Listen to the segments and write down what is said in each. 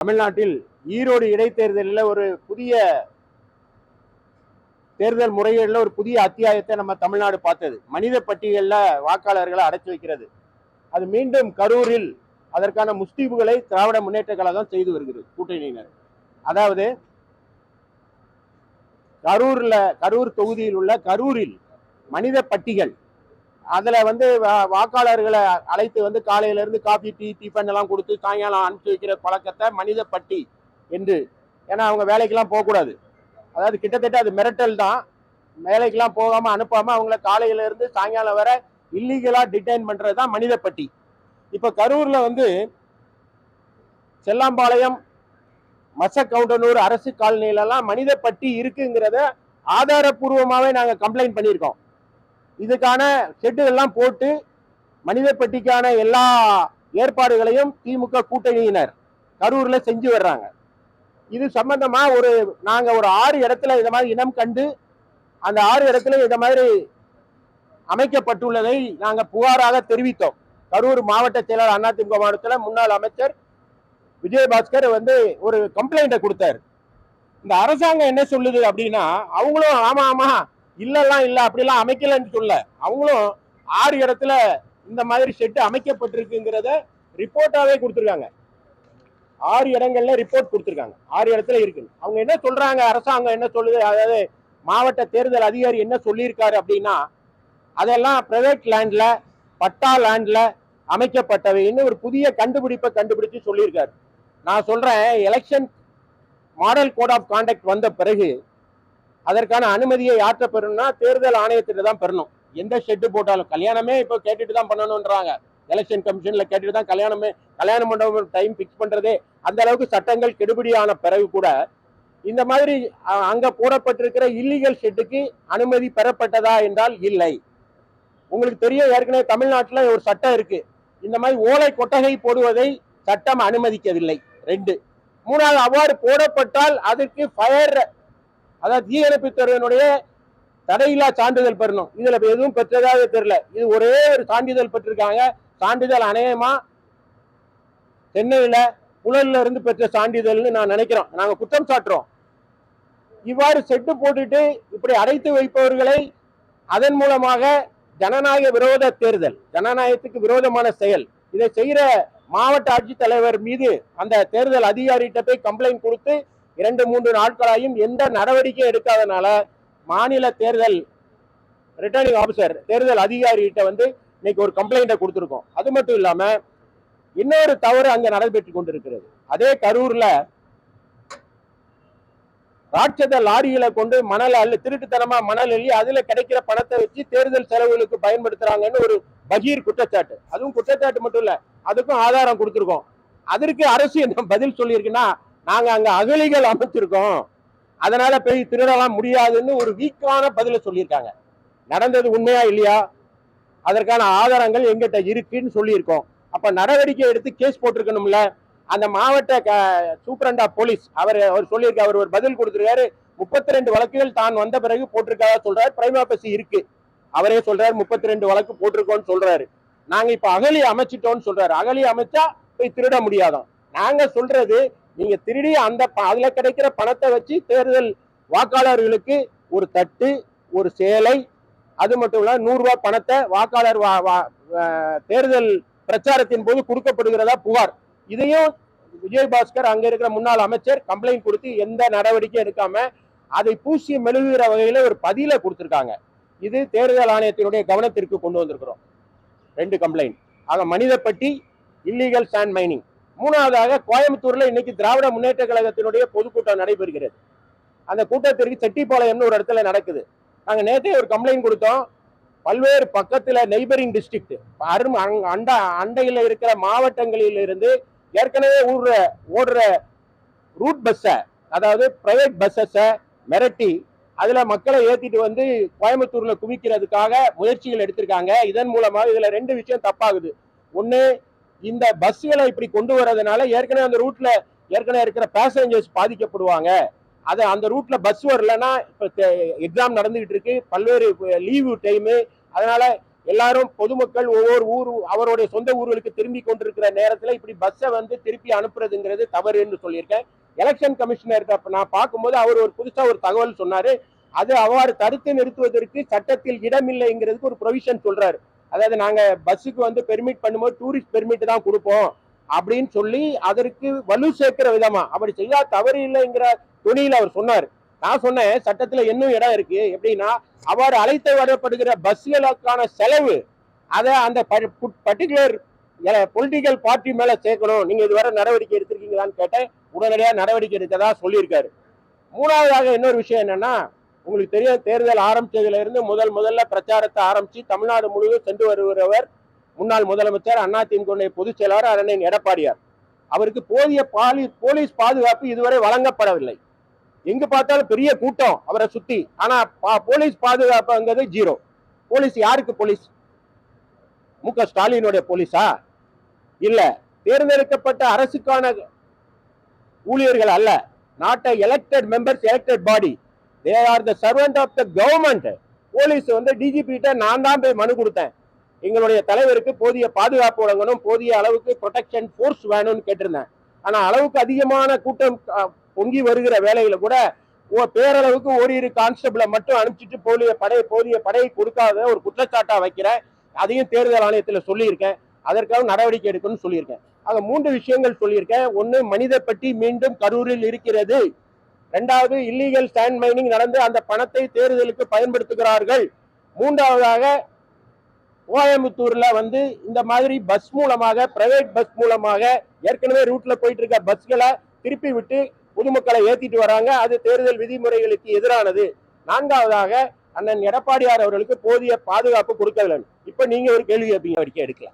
தமிழ்நாட்டில் ஈரோடு இடைத்தேர்தலில் ஒரு புதிய தேர்தல் முறைகளில் ஒரு புதிய அத்தியாயத்தை நம்ம தமிழ்நாடு பார்த்தது. மனித பட்டியலில் வாக்காளர்களை அடைச்சி வைக்கிறது. அது மீண்டும் கரூரில் அதற்கான முஸ்தீபுகளை திராவிட முன்னேற்ற கழகம் செய்து வருகிறது கூட்டணியினர். அதாவது கரூர்ல கரூர் தொகுதியில் உள்ள கரூரில் மனித பட்டிகள் அதில் வந்து வா- வாக்காளர்களை அழைத்து வந்து காலையிலேருந்து காஃபி டீ டிஃபன் எல்லாம் கொடுத்து சாயங்காலம் அனுப்பிச்சி வைக்கிற பழக்கத்தை மனித பட்டி என்று. ஏன்னா அவங்க வேலைக்கெல்லாம் போகக்கூடாது. அதாவது கிட்டத்தட்ட அது மிரட்டல் தான். வேலைக்கெல்லாம் போகாமல் அனுப்பாமல் அவங்கள காலையிலேருந்து சாயங்காலம் வரை இல்லீகலாக டிடைன் பண்ணுறது தான் மனித பட்டி கரூரில் வந்து செல்லாம்பாளையம் மசக்கவுண்டனூர் அரசு காலனியிலலாம் மனித பட்டி இருக்குங்கிறத ஆதாரப்பூர்வமாகவே நாங்கள் கம்ப்ளைண்ட் பண்ணியிருக்கோம். இதுக்கான ஷெட்டுகள்லாம் போட்டு மனிதப்பட்டிக்கான எல்லா ஏற்பாடுகளையும் திமுக கூட்டணியினர் கரூர்ல செஞ்சு வர்றாங்க. இது சம்பந்தமா ஒரு நாங்க ஒரு ஆறு இடத்துல இந்த மாதிரி இனம் கண்டு அந்த ஆறு இடத்துல இந்த மாதிரி அமைக்கப்பட்டுள்ளதை நாங்க புகாராக தெரிவித்தோம். கரூர் மாவட்ட செயலாளர் அதிமுக மாவட்டத்தில் முன்னாள் அமைச்சர் விஜயபாஸ்கர் வந்து ஒரு கம்ப்ளைண்ட்டை கொடுத்தாரு. இந்த அரசாங்கம் என்ன சொல்லுது அப்படின்னா அவங்களும் ஆமா ஆமா இல்லெல்லாம் இல்லை அப்படிலாம் அமைக்கலன்னு சொல்ல அவங்களும் ஆறு இடத்துல இந்த மாதிரி ஷெட்டு அமைக்கப்பட்டிருக்குங்கிறத ரிப்போர்ட்டாவே கொடுத்துருக்காங்க. ஆறு இடங்கள்ல ரிப்போர்ட் கொடுத்துருக்காங்க. ஆறு இடத்துல இருக்கு அவங்க என்ன சொல்றாங்க? அரசாங்கம் என்ன சொல்லுது? அதாவது மாவட்ட தேர்தல் அதிகாரி என்ன சொல்லியிருக்காரு அப்படின்னா அதெல்லாம் பிரைவேட் லேண்ட்ல பட்டா லேண்ட்ல அமைக்கப்பட்டவைன்னு ஒரு புதிய கண்டுபிடிப்பை கண்டுபிடிச்சு சொல்லியிருக்காரு. நான் சொல்றேன் election model code of conduct வந்த பிறகு அதற்கான அனுமதியை யாற்ற பெறணும்னா தேர்தல் ஆணையத்திட்ட தான் பெறணும். எந்த ஷெட்டு போட்டாலும். கல்யாணமே இப்போ கேட்டுட்டு தான் பண்ணணுன்றாங்க எலெக்ஷன் கமிஷன்ல கேட்டுட்டு தான் கல்யாணமே கல்யாண மண்டபம் டைம் ஃபிக்ஸ் பண்றதே அந்த அளவுக்கு சட்டங்கள் கெடுபடியான பிறகு கூட இந்த மாதிரி அங்க போடப்பட்டிருக்கிற இல்லீகல் ஷெட்டுக்கு அனுமதி பெறப்பட்டதா என்றால் இல்லை. உங்களுக்கு தெரியும் ஏற்கனவே தமிழ்நாட்டில் ஒரு சட்டம் இருக்கு. இந்த மாதிரி ஓலை கொட்டகை போடுவதை சட்டம் அனுமதிக்கவில்லை. ரெண்டு. மூணாவது அவ்வாறு போடப்பட்டால் அதற்கு ஃபயர் அதாவது தீயணைப்புத்துறையினுடைய தடையில்லா சான்றிதழ் பெறணும். இதுல எதுவும் பெற்றதாக தெரியல. இது ஒரே ஒரு சான்றிதழ் பெற்றிருக்காங்க. சான்றிதழ் அநேகமா சென்னையில புழல்ல இருந்து பெற்ற சான்றிதழ்னு நான் நினைக்கிறோம். நாங்க குற்றம் சாட்டுறோம். இவ்வாறு செட்டு போட்டுட்டு இப்படி அடைத்து வைப்பவர்களை அதன் மூலமாக ஜனநாயக விரோத தேர்தல் ஜனநாயகத்துக்கு விரோதமான செயல். இதை செய்யற மாவட்ட ஆட்சித்தலைவர் மீது அந்த தேர்தல் அதிகாரிகிட்ட போய் கம்ப்ளைண்ட் கொடுத்து இரண்டு மூன்று நாட்களாயும் எந்த நடவடிக்கையும் எடுக்காதனால மாநில தேர்தல் ரிட்டர்னிங் ஆபீசர் தேர்தல் அதிகாரிகிட்ட வந்து இன்னைக்கு ஒரு கம்ப்ளைண்ட்டை கொடுத்துருக்கோம். அது மட்டும் இல்லாம இன்னொரு தவறு அங்க நடைபெற்று கொண்டிருக்கிறது. அதே கரூர்ல ராட்சத லாரிகளை கொண்டு மணல் அள்ளி திருட்டுத்தனமா மணல் அள்ளி அதுல கிடைக்கிற பணத்தை வச்சு தேர்தல் செலவுகளுக்கு பயன்படுத்துறாங்கன்னு ஒரு பகீர் குற்றச்சாட்டு. அதுவும் குற்றச்சாட்டு மட்டும் இல்ல அதுக்கும் ஆதாரம் கொடுத்துருக்கோம். அதற்கு அரசு என்ன பதில் சொல்லியிருக்குன்னா நாங்கள் அங்கே அகலிகள் அமைச்சிருக்கோம். அதனால போய் திருடலாம் முடியாதுன்னு ஒரு வீக்கான பதில சொல்லியிருக்காங்க. நடந்தது உண்மையா இல்லையா? அதற்கான ஆதாரங்கள் எங்கிட்ட இருக்குன்னு சொல்லியிருக்கோம். அப்ப நடவடிக்கை எடுத்து கேஸ் போட்டிருக்கணும்ல? அந்த மாவட்ட க- சூப்பரண்டா போலீஸ் அவர் அவர் சொல்லியிருக்க அவர் ஒரு பதில் கொடுத்துருக்காரு. முப்பத்தி ரெண்டு வழக்குகள் தான் வந்த பிறகு போட்டிருக்காதா சொல்றாரு. பிரைமாபசி இருக்கு. அவரே சொல்றாரு முப்பத்தி ரெண்டு வழக்கு போட்டிருக்கோம்னு சொல்றாரு. நாங்க இப்ப அகலி அமைச்சிட்டோம்னு சொல்றாரு. அகலி அமைச்சா போய் திருட முடியாதோம். நாங்க சொல்றது நீங்க திருடி அந்த ப- அதுல கிடைக்கிற பணத்தை வச்சு தேர்தல் வாக்காளர்களுக்கு ஒரு தட்டு ஒரு சேலை அது மட்டும் இல்ல நூறு ரூபாய் பணத்தை வாக்காளர் வா- வா- தேர்தல் பிரச்சாரத்தின் போது கொடுக்கப்படுகிறதா புகார். இதையும் விஜயபாஸ்கர் அங்க இருக்கிற முன்னாள் அமைச்சர் கம்ப்ளைண்ட் கொடுத்து எந்த நடவடிக்கையும் எடுக்காம அதை பூசி மெழுகுகிற வகையில ஒரு பதில கொடுத்திருக்காங்க. இது தேர்தல் ஆணையத்தினுடைய கவனத்திற்கு கொண்டு வந்திருக்கிறோம். ரெண்டு கம்ப்ளைண்ட். ஆக மனிதப்பட்டி இல்லீகல் சாண்ட் மைனிங் மூணாவதாக கோயம்புத்தூர்ல இன்னைக்கு திராவிட முன்னேற்ற கழகத்தினுடைய பொதுக்கூட்டம் நடைபெறுகிறது. அந்த கூட்டத்திற்கு செட்டிப்பாளையம்னு ஒரு இடத்துல நடக்குது. நாங்க நேற்றே ஒரு கம்ப்ளைண்ட் கொடுத்தோம். பல்வேறு பக்கத்துல நெய்பரிங் டிஸ்ட்ரிக்ட் அரும் அண்டா அண்டையில இருக்கிற மாவட்டங்களில் இருந்து ஏற்கனவே ஊடுற ஓடுற ரூட் பஸ்ஸை அதாவது பிரைவேட் பஸ்ஸஸை மிரட்டி அதில் மக்களை ஏற்றிட்டு வந்து கோயம்புத்தூரில் குவிக்கிறதுக்காக முயற்சிகள் எடுத்திருக்காங்க. இதன் மூலமாக இதில் ரெண்டு விஷயம் தப்பாகுது. ஒன்று இந்த பஸ்களை இப்படி கொண்டு வர்றதுனால ஏற்கனவே அந்த ரூட்ல ஏற்கனவே இருக்கிற பேசஞ்சர்ஸ் பாதிக்கப்படுவாங்க. அதை அந்த ரூட்ல பஸ் வரலன்னா இப்ப எக்ஸாம் நடந்துகிட்டு இருக்கு. பல்வேறு லீவு டைமு அதனால எல்லாரும் பொதுமக்கள் ஒவ்வொரு ஊர் அவருடைய சொந்த ஊர்களுக்கு திரும்பி கொண்டிருக்கிற நேரத்துல இப்படி பஸ்ஸை வந்து திருப்பி அனுப்புறதுங்கிறது தவறு என்று சொல்லியிருக்கேன் எலெக்ஷன் கமிஷனர் நான் பார்க்கும்போது அவர் ஒரு புதுசா ஒரு தகவல் சொன்னாரு. அது அவ்வாறு தடுத்து நிறுத்துவதற்கு சட்டத்தில் இடமில்லைங்கிறதுக்கு ஒரு ப்ரொவிஷன் சொல்றாரு. அதாவது நாங்கள் பஸ்ஸுக்கு வந்து பெர்மிட் பண்ணும்போது டூரிஸ்ட் பெர்மிட் தான் கொடுப்போம் அப்படின்னு சொல்லி அதற்கு வலு சேர்க்கிற விதமா. அப்படி செய்யா தவறு இல்லைங்கிற துணியில் அவர் சொன்னார். நான் சொன்னேன் சட்டத்தில் இன்னும் இடம் இருக்கு. எப்படின்னா அவர் அழைத்து வரப்படுகிற பஸ்களுக்கான செலவு அதை அந்த பர்டிகுலர் பொலிட்டிக்கல் பார்ட்டி மேல சேர்க்கணும். நீங்க இதுவரை நடவடிக்கை எடுத்திருக்கீங்களான்னு கேட்டேன். உடனடியாக நடவடிக்கை எடுத்ததா சொல்லியிருக்காரு. மூணாவதாக இன்னொரு விஷயம் என்னன்னா உங்களுக்கு தெரியும் தேர்தல் ஆரம்பிச்சதுல இருந்து முதல் முதல்ல பிரச்சாரத்தை ஆரம்பிச்சு தமிழ்நாடு முழுவதும் சென்று வருகிறவர் முன்னாள் முதலமைச்சர் அதிமுக பொதுச் செயலாளர் அண்ணன் எடப்பாடியார். அவருக்கு போதிய பாலி போலீஸ் பாதுகாப்பு இதுவரை வழங்கப்படவில்லை. எங்க பார்த்தாலும் பெரிய கூட்டம் அவரை சுத்தி. ஆனா பா- போலீஸ் பாதுகாப்புங்கிறது ஜீரோ. போலீஸ் யாருக்கு போலீஸ்? மு க ஸ்டாலினுடைய போலீஸா? இல்ல தேர்ந்தெடுக்கப்பட்ட அரசுக்கான ஊழியர்கள் அல்ல. நாட்டை elected members elected body they are the servant of the government police வந்து டிஜிபிட்ட நான் தான் போய் மனு கொடுத்தேன். எங்களுடைய தலைவருக்கு போதிய பாதுகாப்பு வழங்கணும் போதிய அளவுக்கு ப்ரொடெக்ஷன் ஃபோர்ஸ் வேணும்னு கேட்டிருந்தேன். ஆனா அளவுக்கு அதிகமான கூட்டம் பொங்கி வருகிற வேலையில கூட ஓ பேரளவுக்கு ஓரிரு கான்ஸ்டபிளை மட்டும் அனுப்பிச்சிட்டு போலிய படை போதிய படையை கொடுக்காத ஒரு குற்றச்சாட்டா வைக்கிறேன் அதையும் தேர்தல் ஆணையத்தில் சொல்லியிருக்கேன். அதற்காக நடவடிக்கை எடுக்கணும்னு சொல்லியிருக்கேன். ஆக மூன்று விஷயங்கள் சொல்லியிருக்கேன். ஒன்னு மனித பட்டி மீண்டும் கரூரில் இருக்கிறது. ரெண்டாவது இல்லீகல் ஸ்டாண்ட் மைனிங் நடந்து அந்த பணத்தை தேர்தலுக்கு பயன்படுத்துகிறார்கள். மூன்றாவதாக கோயம்புத்தூர்ல வந்து இந்த மாதிரி பஸ் மூலமாக பிரைவேட் பஸ் மூலமாக ஏற்கனவே ரூட்ல போயிட்டு இருக்க பஸ்களை திருப்பி விட்டு பொதுமக்களை ஏத்திட்டு வராங்க. அது தேர்தல் விதிமுறைகளுக்கு எதிரானது. நான்காவதாக அண்ணன் எடப்பாடியார் அவர்களுக்கு போதிய பாதுகாப்பு கொடுக்கவில்லை. இப்ப நீங்க ஒரு கேள்வி கேட்பீங்க நடவடிக்கை எடுக்கல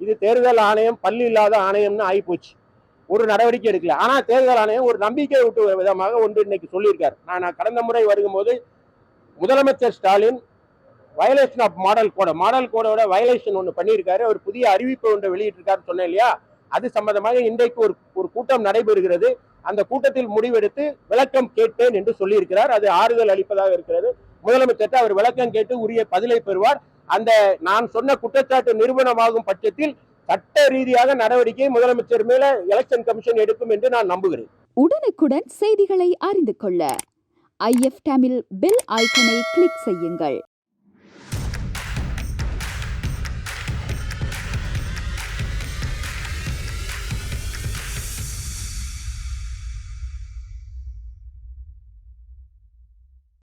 இது தேர்தல் ஆணையம் பள்ளி இல்லாத ஆணையம்னு ஆயிப்போச்சு. ஒரு நடவடிக்கை எடுக்கல. ஆனால் தேர்தல் ஆணையம் ஒரு நம்பிக்கை ஊட்டு விதமாக ஒன்று இன்னைக்கு சொல்லியிருக்கார். நான் கடந்த முறை வரும்போது முதலமைச்சர் Stalin violation of model code model கோடோட violation ஒன்று பண்ணியிருக்காரு. அவர் புதிய அறிவிப்பு ஒன்று வெளியிட்டிருக்காரு சொன்னேன் இல்லையா? அது சம்பந்தமாக இன்றைக்கு ஒரு ஒரு கூட்டம் நடைபெறுகிறது. அந்த கூட்டத்தில் முடிவெடுத்து விளக்கம் கேட்பேன் என்று சொல்லியிருக்கிறார். அது ஆறுதல் அளிப்பதாக இருக்கிறது. முதலமைச்சர் அவர் விளக்கம் கேட்டு உரிய பதிலை பெறுவார். அந்த நான் சொன்ன குற்றச்சாட்டு நிறுவனமாகும் பட்சத்தில் சட்ட ரீதியாக நடவடிக்கை முதலமைச்சர் மேல எலெக்ஷன் கமிஷன் எடுக்கும் என்று நான் நம்புகிறேன். உடனுக்குடன் செய்திகளை அறிந்து கொள்ள ஐஎஃப் தமிழ் பெல் ஐக்கனை கிளிக் செய்யுங்கள்.